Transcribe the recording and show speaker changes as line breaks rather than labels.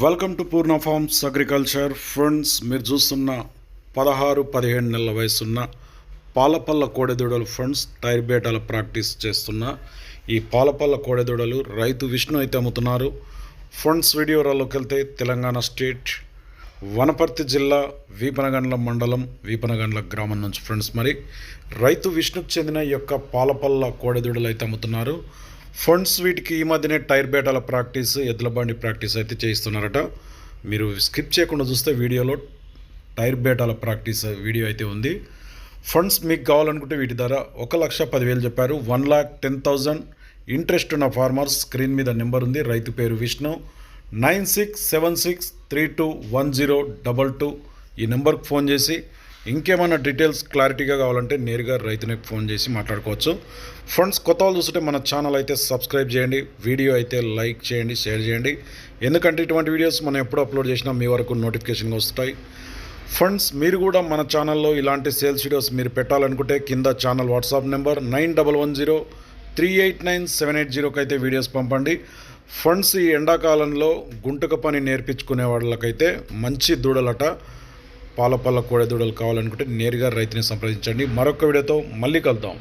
Welcome to Purna farms agriculture friends మీరు చూస్తున్న పదహారు పదిహేడు నెలల వయసున్న పాలపల్ల కోడెదూడలు ఫ్రెండ్స్ టైర్ బేటాల ప్రాక్టీస్ చేస్తున్న ఈ పాలపల్ల కోడెదూడలు రైతు విష్ణు అయితే అమ్ముతున్నారు. ఫ్రెండ్స్ వీడియోలోకి వెళ్తే తెలంగాణ స్టేట్ వనపర్తి జిల్లా వీపనగండ్ల మండలం వీపనగండ్ల గ్రామం నుంచి ఫ్రెండ్స్ మరి రైతు విష్ణుకు చెందిన ఈ యొక్క పాలపల్ల కోడెదూడలు అయితే అమ్ముతున్నారు. ఫండ్స్ వీటికి ఈ మధ్యనే టైర్ బేటాల ప్రాక్టీస్ ఎద్దుల బండి ప్రాక్టీస్ అయితే చేయిస్తున్నారట. మీరు స్కిప్ చేయకుండా చూస్తే వీడియోలో టైర్ బేటాల ప్రాక్టీస్ వీడియో అయితే ఉంది. ఫండ్స్ మీకు కావాలనుకుంటే వీటి ధర ఒక లక్ష పదివేలు చెప్పారు. One lakh ten thousand interest ఉన్న ఫార్మర్స్ స్క్రీన్ మీద నెంబర్ ఉంది. రైతు పేరు Vishnu. Nine six seven six three two one zero double two ఈ నెంబర్కి ఫోన్ చేసి ఇంకేమైనా డీటెయిల్స్ క్లారిటీగా కావాలంటే నేరుగా రైతునికి ఫోన్ చేసి మాట్లాడుకోవచ్చు. ఫ్రెండ్స్ కొత్త వాళ్ళు చూస్తుంటే మన ఛానల్ అయితే సబ్స్క్రైబ్ చేయండి వీడియో అయితే లైక్ చేయండి షేర్ చేయండి. ఎందుకంటే ఇటువంటి వీడియోస్ మనం ఎప్పుడు అప్లోడ్ చేసినా మీ వరకు నోటిఫికేషన్గా వస్తాయి. ఫ్రెండ్స్ మీరు కూడా మన ఛానల్లో ఇలాంటి సేల్స్ వీడియోస్ మీరు పెట్టాలనుకుంటే కింద channel WhatsApp number nine double one zero three eight nine seven eight జీరోకి అయితే వీడియోస్ పంపండి. ఫ్రెండ్స్ ఈ ఎండాకాలంలో గుంటక పని నేర్పించుకునే వాళ్ళకైతే మంచి దూడలట. పాలపల్ల కోడె దూడలు కావాలనుకుంటే నేరుగా రైతుని సంప్రదించండి. మరొక వీడియోతో మళ్ళీ కలుద్దాం.